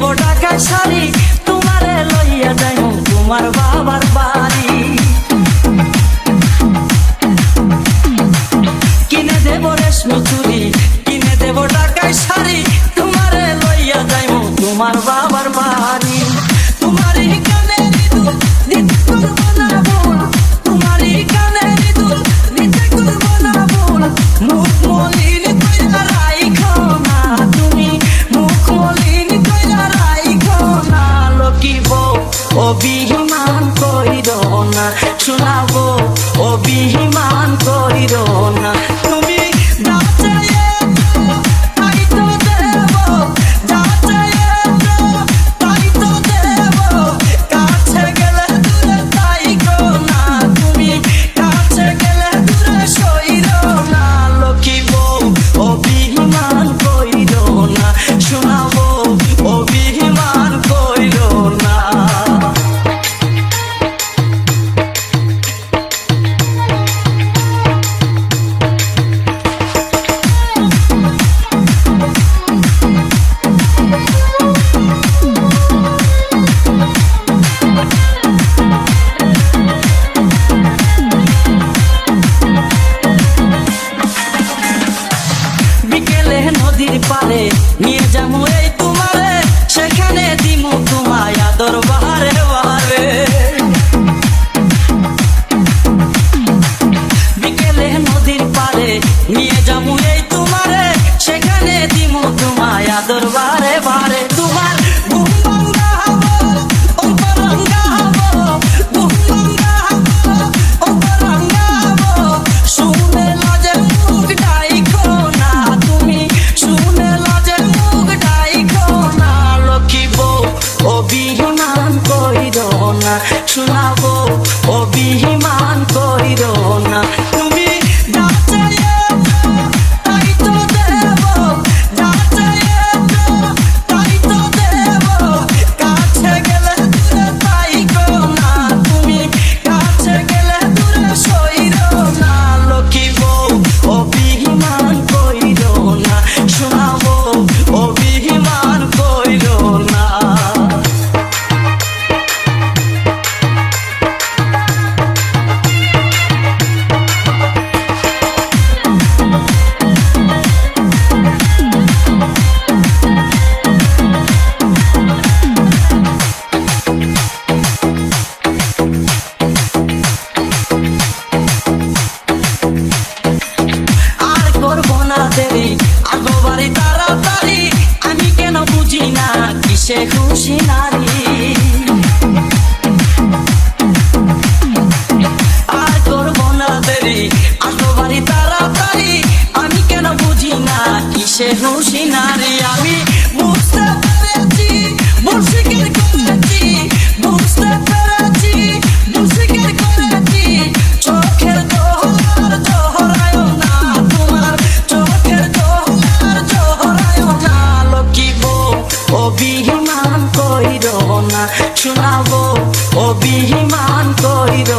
গো ঢাকায় শাড়ি তোমারে লইয়া তোমার বাবার অভিমান কইর না। শোনা ne ni ajamu ei দেখি না রে আমি বুঝতে পেরেছি মুশকিল করেছি, বুঝতে পেরেছি মুশকিল করেছি। চোখের দোহর দোহরায় না, তোমার চোখের দোহর দোহরায় না। লকিব অভিমান কইর না, শোনাবো, অভিমান কইর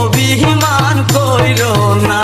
অভিমান কইর না।